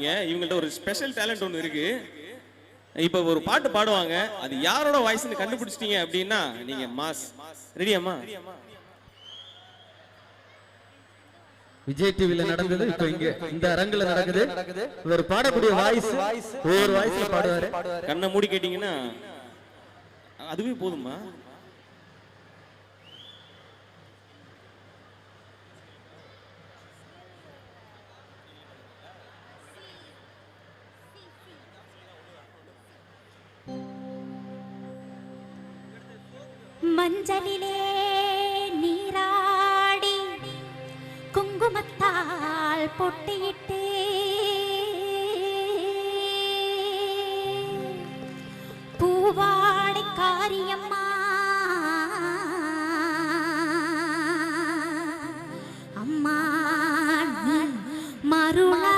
இவங்கள்ட்ட ஒரு special talent ஒன்று இருக்கு. இப்போ ஒரு பாட்டு பாடுவாங்க. அது யாரோட வாய்ஸ்னு கண்டுபிடிச்சிட்டீங்க அப்படின்னா நீங்க மாஸ். ரெடியாம்மா விஜய் டிவில நடந்தது. இப்போ இங்க இந்த அரங்குல நடக்குது. இவர் பாடக்கூடிய வாய்ஸ் ஒவ்வொரு வாய்ஸ்ல பாடுவாரு. கண்ணை மூடி கேட்டீங்கன்னா அதுவே போதுமா மஞ்சளிலே நீராடி குங்குமத்தால் பொட்டியிட்டே. பூவாடை காரியம்மா அம்மா மருளா